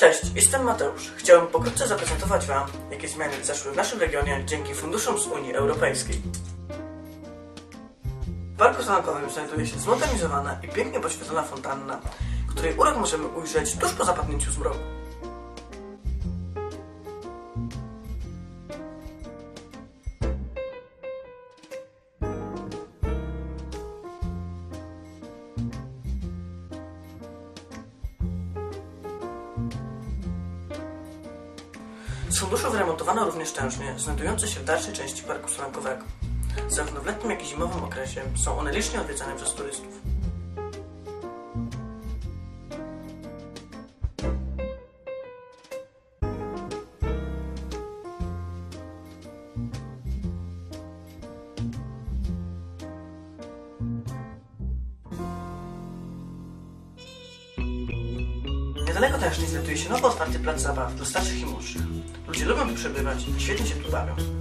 Cześć, jestem Mateusz. Chciałem pokrótce zaprezentować Wam, jakie zmiany zaszły w naszym regionie dzięki funduszom z Unii Europejskiej. W Parku Zalankowym znajduje się zmodernizowana i pięknie podświetlona fontanna, której urok możemy ujrzeć tuż po zapadnięciu zmroku. Z funduszu wyremontowano również tężnie, znajdujące się w dalszej części Parku Solankowego. Zarówno w letnim, jak i zimowym okresie są one licznie odwiedzane przez turystów. Niedaleko tężni znajduje się nowo otwarty plac zabaw dla starszych i młodszych. Ludzie lubią tu przebywać i świetnie się tu bawią.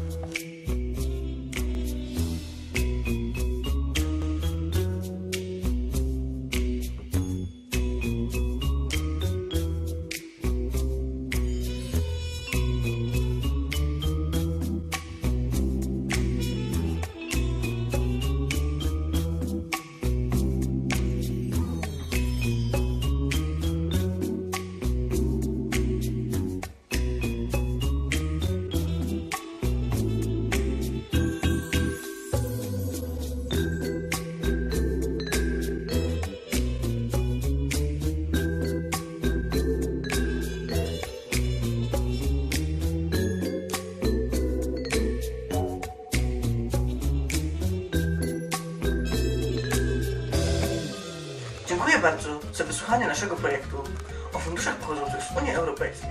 Dziękuję bardzo za wysłuchanie naszego projektu o funduszach pochodzących z Unii Europejskiej.